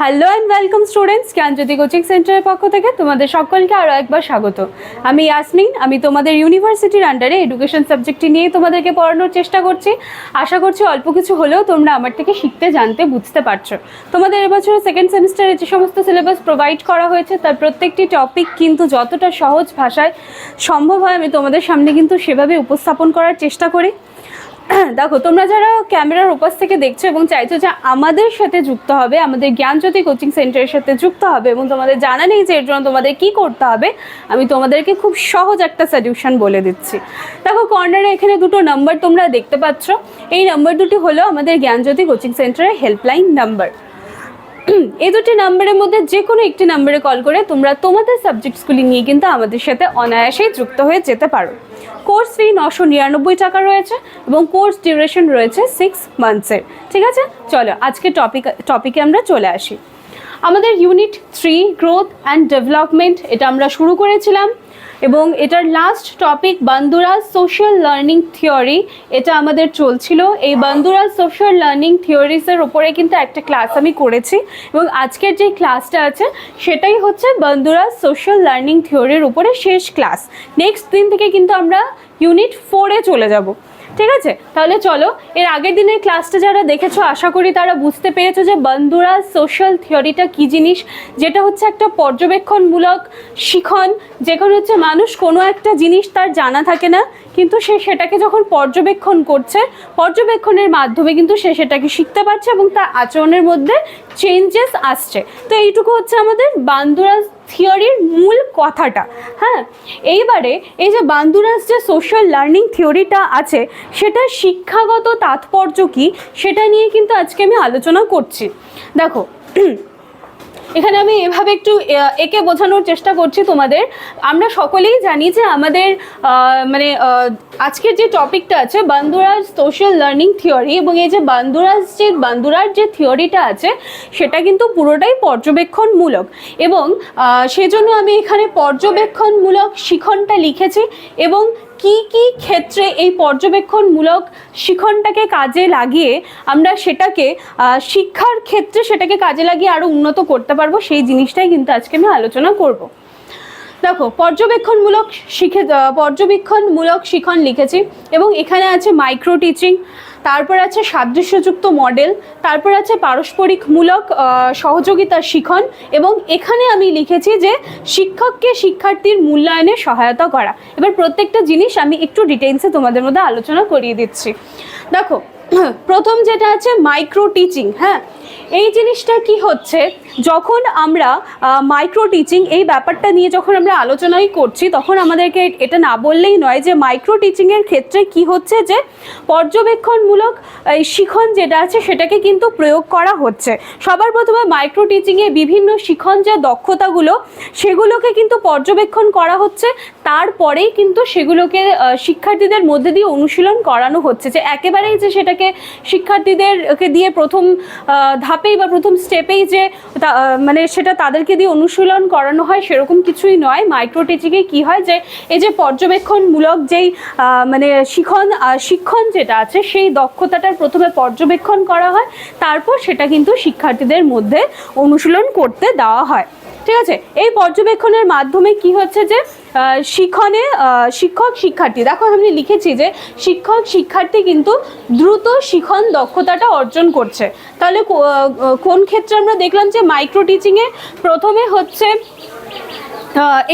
Hello and welcome students Gyanjyoti coaching সেন্টারের পক্ষ থেকে তোমাদের সকলকে আরও একবার স্বাগত। আমি ইয়াসমিন আমি তোমাদের ইউনিভার্সিটির আন্ডারে এডুকেশন সাবজেক্টটি নিয়ে তোমাদেরকে পড়ানোর চেষ্টা করছি। আশা করছি অল্প কিছু হলেও তোমরা আমার থেকে শিখতে, জানতে, বুঝতে পারছ। তোমাদের এবছরের সেকেন্ড সেমিস্টারে যে সমস্ত সিলেবাস প্রোভাইড করা হয়েছে, তার প্রত্যেকটি টপিক কিন্তু যতটা সহজ ভাষায় সম্ভব হয় আমি তোমাদের সামনে কিন্তু সেভাবে উপস্থাপন করার চেষ্টা করি। দেখো, তোমরা যারা ক্যামেরার উপাস থেকে দেখছ এবং চাইছো যে আমাদের সাথে যুক্ত হবে, আমাদের জ্ঞানজ্যোতি কোচিং সেন্টারের সাথে যুক্ত হবে এবং তোমাদের জানা নেই যে এর জন্য তোমাদের কি করতে হবে, আমি তোমাদেরকে খুব সহজ একটা সলিউশন বলে দিচ্ছি। দেখো কর্নারে এখানে দুটো নাম্বার তোমরা দেখতে পাচ্ছ। এই নাম্বার দুটি হলো আমাদের জ্ঞানজ্যোতি কোচিং সেন্টারের হেল্পলাইন নাম্বার এই দুটি নাম্বারের মধ্যে যে কোনো একটি নাম্বারে কল করে তোমরা তোমাদের সাবজেক্টসগুলি নিয়ে কিন্তু আমাদের সাথে অনায়াসেই যুক্ত হয়ে যেতে পারো। কোর্স ফি নশো নিরানব্বই টাকা রয়েছে এবং কোর্স ডিউরেশন রয়েছে সিক্স মান্থসের ঠিক আছে? চলো আজকে টপিক টপিকে আমরা চলে আসি। আমাদের unit three growth and development এটা আমরা শুরু করেছিলাম। এবং এটার last topic Bandura's social learning theory এটা আমাদের চলছিল। এই বান্দুরাজ সোশ্যাল লার্নিং থিওরিসের ওপরে কিন্তু একটা ক্লাস আমি করেছি এবং আজকের যে ক্লাসটা আছে, সেটাই হচ্ছে বান্দুরাজ সোশ্যাল লার্নিং থিওরির উপরে শেষ ক্লাস নেক্সট দিন থেকে কিন্তু আমরা ইউনিট ফোরে চলে যাব। ঠিক আছে? তাহলে চলো, এর আগের দিনের ক্লাসটা যারা দেখেছ, আশা করি তারা বুঝতে পেরেছ যে বন্ধুরা সোশ্যাল থিওরিটা কী জিনিস? যেটা হচ্ছে একটা পর্যবেক্ষণমূলক শিখন যেখানে হচ্ছে মানুষ কোনো একটা জিনিস তার জানা থাকে না, কিন্তু সে সেটাকে যখন পর্যবেক্ষণ করছে, পর্যবেক্ষণের মাধ্যমে কিন্তু সে সেটাকে শিখতে পারছে এবং তার আচরণের মধ্যে চেঞ্জেস আসছে। তো এইটুকু হচ্ছে আমাদের বান্দুরাজ থিওরির মূল কথাটা। হ্যাঁ এইবারে এই যে বান্দুরাস যে সোশ্যাল লার্নিং থিওরিটা আছে, সেটা শিক্ষাগত তাৎপর্য কী, সেটা নিয়ে কিন্তু আজকে আমি আলোচনা করছি। দেখো এখানে আমি এভাবে একটু একে বোঝানোর চেষ্টা করছি তোমাদের। আমরা সকলেই জানি যে আমাদের মানে আজকের যে টপিকটা আছে বান্দুরাজ সোশ্যাল লার্নিং থিওরি এবং এই যে বান্দুরাজ যে, বান্দুরার যে থিওরিটা আছে, সেটা কিন্তু পুরোটাই পর্যবেক্ষণমূলক। এবং সেজন্য আমি এখানে পর্যবেক্ষণমূলক শিখনটা লিখেছি এবং কি কি ক্ষেত্রে এই পর্যবেক্ষণমূলক শিখনটাকে কাজে লাগিয়ে আমরা সেটাকে শিক্ষার ক্ষেত্রে সেটাকে কাজে লাগিয়ে আরও উন্নত করতে পারব, সেই জিনিসটাই কিন্তু আজকে আমি আলোচনা করব। দেখো, পর্যবেক্ষণমূলক শিখে পর্যবেক্ষণমূলক শিখন লিখেছি এবং এখানে আছে মাইক্রো টিচিং তারপর আছে সাদৃশ্যযুক্ত মডেল, তারপর আছে পারস্পরিকমূলক সহযোগিতা শিখন এবং এখানে আমি লিখেছি যে শিক্ষককে শিক্ষার্থীর মূল্যায়নে সহায়তা করা। এবার প্রত্যেকটা জিনিস আমি একটু ডিটেলসে তোমাদের মধ্যে আলোচনা করিয়ে দিচ্ছি। দেখো প্রথম যেটা আছে মাইক্রো টিচিং হ্যাঁ? এই জিনিসটা কি হচ্ছে? যখন আমরা মাইক্রো টিচিং এই ব্যাপারটা নিয়ে যখন আমরা আলোচনাই করছি, তখন আমাদেরকে এটা না বললেই নয় যে মাইক্রো টিচিংয়ের ক্ষেত্রে কি হচ্ছে যে পর্যবেক্ষণমূলক, এই শিখন যেটা আছে সেটাকে কিন্তু প্রয়োগ করা হচ্ছে। সবার প্রথমে মাইক্রো টিচিংয়ে বিভিন্ন শিখন যে দক্ষতাগুলো, সেগুলোকে কিন্তু পর্যবেক্ষণ করা হচ্ছে। তারপরেই কিন্তু সেগুলোকে শিক্ষার্থীদের মধ্যে দিয়ে অনুশীলন করানো হচ্ছে যে একেবারেই যে সেটাকে শিক্ষার্থীদেরকে দিয়ে প্রথম ধাপেই বা প্রথম স্টেপেই যে মানে সেটা তাদেরকে দিয়ে অনুশীলন করানো হয় সেরকম কিছুই নয়। মাইক্রো টিচিংয়ে কী হয় যে, এই যে পর্যবেক্ষণমূলক যেই মানে শিখন শিক্ষণ যেটা আছে সেই দক্ষতাটার প্রথমে পর্যবেক্ষণ করা হয়, তারপর সেটা কিন্তু শিক্ষার্থীদের মধ্যে অনুশীলন করতে দেওয়া হয়। ঠিক আছে? এই পর্যবেক্ষণের মাধ্যমে কি হচ্ছে যে শিখনে শিক্ষক শিক্ষার্থী, দেখো আমি লিখেছি যে শিক্ষক শিক্ষার্থী কিন্তু দ্রুত শিখন দক্ষতাটা অর্জন করছে। তাহলে কোন ক্ষেত্রে আমরা দেখলাম যে মাইক্রো টিচিংয়ে প্রথমে হচ্ছে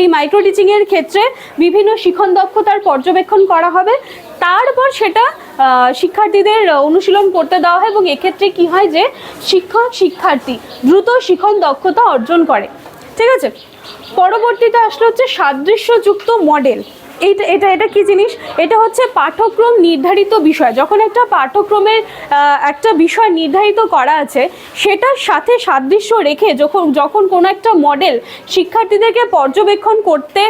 এই মাইক্রো টিচিংয়ের ক্ষেত্রে বিভিন্ন শিখন দক্ষতার পর্যবেক্ষণ করা হবে। তারপর সেটা শিক্ষার্থীদের অনুশীলন করতে দেওয়া হয় এবং এক্ষেত্রে কি হয় যে শিক্ষক শিক্ষার্থী দ্রুত শিখন দক্ষতা অর্জন করে। ঠিক আছে? পরবর্তীতে আসলে হচ্ছে সাদৃশ্যযুক্ত মডেল। এইটা, এটা এটা কি জিনিস? এটা হচ্ছে পাঠ্যক্রম নির্ধারিত বিষয়। যখন একটা পাঠ্যক্রমের একটা বিষয় নির্ধারিত করা আছে, সেটার সাথে সাদৃশ্য রেখে যখন যখন কোনো একটা মডেল শিক্ষার্থীদেরকে পর্যবেক্ষণ করতে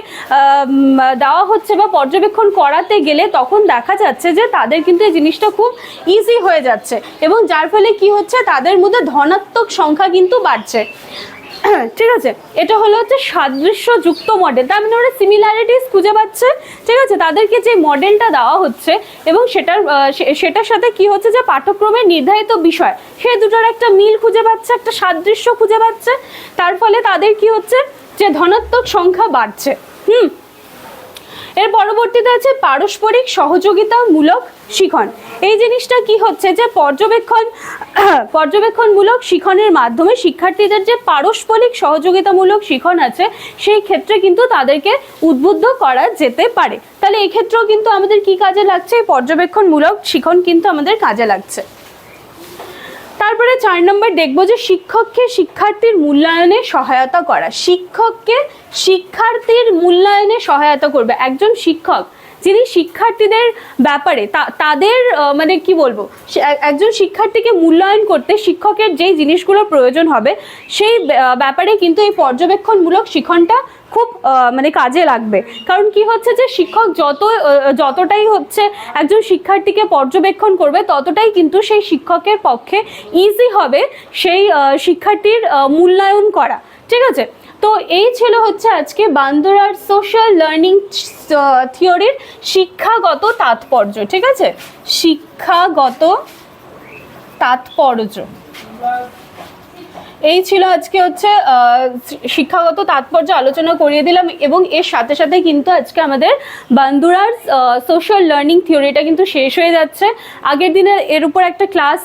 দেওয়া হচ্ছে বা পর্যবেক্ষণ করাতে গেলে তখন দেখা যাচ্ছে যে তাদের কিন্তু এই জিনিসটা খুব ইজি হয়ে যাচ্ছে। এবং যার ফলে কি হচ্ছে? তাদের মধ্যে ধনাত্মক সংখ্যা কিন্তু বাড়ছে। ঠিক আছে, এটা হলো হচ্ছে সাদৃশ্যযুক্ত মডেল তার মানে ওরা সিমিলারিটিস খুঁজে পাচ্ছে, ঠিক আছে? তাদেরকে যে মডেলটা দেওয়া হচ্ছে এবং সেটার সেটার সাথে কি হচ্ছে যে পাঠ্যক্রমের নির্ধারিত বিষয়, সে দুটোর একটা মিল খুঁজে পাচ্ছে, একটা সাদৃশ্য খুঁজে পাচ্ছে। তার ফলে তাদের কি হচ্ছে যে ধনাত্মক সংখ্যা বাড়ছে। হুম? এর পরবর্তীতে আছে পারস্পরিক সহযোগিতামূলক শিখন। এই জিনিসটা কি হচ্ছে যে পর্যবেক্ষণ, পর্যবেক্ষণমূলক শিখনের মাধ্যমে শিক্ষার্থীদের যে পারস্পরিক সহযোগিতামূলক শিখন আছে, সেই ক্ষেত্রে কিন্তু তাদেরকে উদ্বুদ্ধ করা যেতে পারে। তাহলে এক্ষেত্রেও কিন্তু আমাদের কি কাজে লাগছে? পর্যবেক্ষণমূলক শিখন কিন্তু আমাদের কাজে লাগছে। তারপরে চার নম্বর দেখব যে শিক্ষককে শিক্ষার্থীর মূল্যায়নে সহায়তা করা। শিক্ষককে শিক্ষার্থীর মূল্যায়নে সহায়তা করবে। একজন শিক্ষক যিনি শিক্ষার্থীদের ব্যাপারে তাদের মানে কি বলব একজন শিক্ষার্থীকে মূল্যায়ন করতে শিক্ষকের যেই জিনিসগুলো প্রয়োজন হবে, সেই ব্যাপারে কিন্তু এই পর্যবেক্ষণমূলক শিখনটা খুব মানে কাজে লাগবে। কারণ কি হচ্ছে যে শিক্ষক যত যতটাই হচ্ছে একজন শিক্ষার্থীকে পর্যবেক্ষণ করবে, ততটাই কিন্তু সেই শিক্ষকের পক্ষে ইজি হবে সেই শিক্ষার্থীর মূল্যায়ন করা। ঠিক আছে? তো এই ছিল হচ্ছে আজকে বান্দরার সোশ্যাল লার্নিং থিওরির শিক্ষাগত তাৎপর্য, ঠিক আছে? শিক্ষাগত তাৎপর্য। এই ছিল আজকে হচ্ছে শিক্ষাগত তাৎপর্য আলোচনা করিয়ে দিলাম এবং এর সাথে সাথে কিন্তু আজকে আমাদের বান্দুরার সোশ্যাল লার্নিং থিওরিটা কিন্তু শেষ হয়ে যাচ্ছে। আগের দিনে এর উপর একটা ক্লাস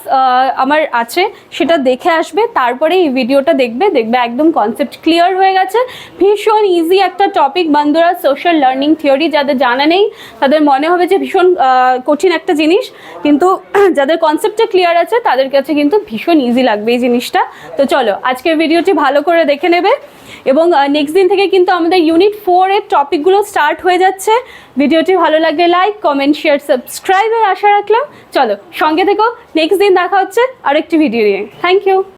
আমার আছে, সেটা দেখে আসবে, তারপরে এই ভিডিওটা দেখবে দেখবে একদম কনসেপ্ট ক্লিয়ার হয়ে গেছে। ভীষণ ইজি একটা টপিক বান্দুরার সোশ্যাল লার্নিং থিওরি যাদের জানা নেই, তাদের মনে হবে যে ভীষণ কঠিন একটা জিনিস, কিন্তু যাদের কনসেপ্টটা ক্লিয়ার আছে, তাদের কাছে কিন্তু ভীষণ ইজি লাগবে এই জিনিসটা। তো চলো আজকের ভিডিওটি ভালো করে দেখে নেবে এবং নেক্সট দিন থেকে কিন্তু আমাদের ইউনিট ফোর এর টপিকগুলো স্টার্ট হয়ে যাচ্ছে। ভিডিওটি ভালো লাগলে লাইক কমেন্ট শেয়ার সাবস্ক্রাইবের আশা রাখলাম। চলো, সঙ্গে থেকো। নেক্সট দিন দেখা হচ্ছে আরেকটি ভিডিও নিয়ে। Thank you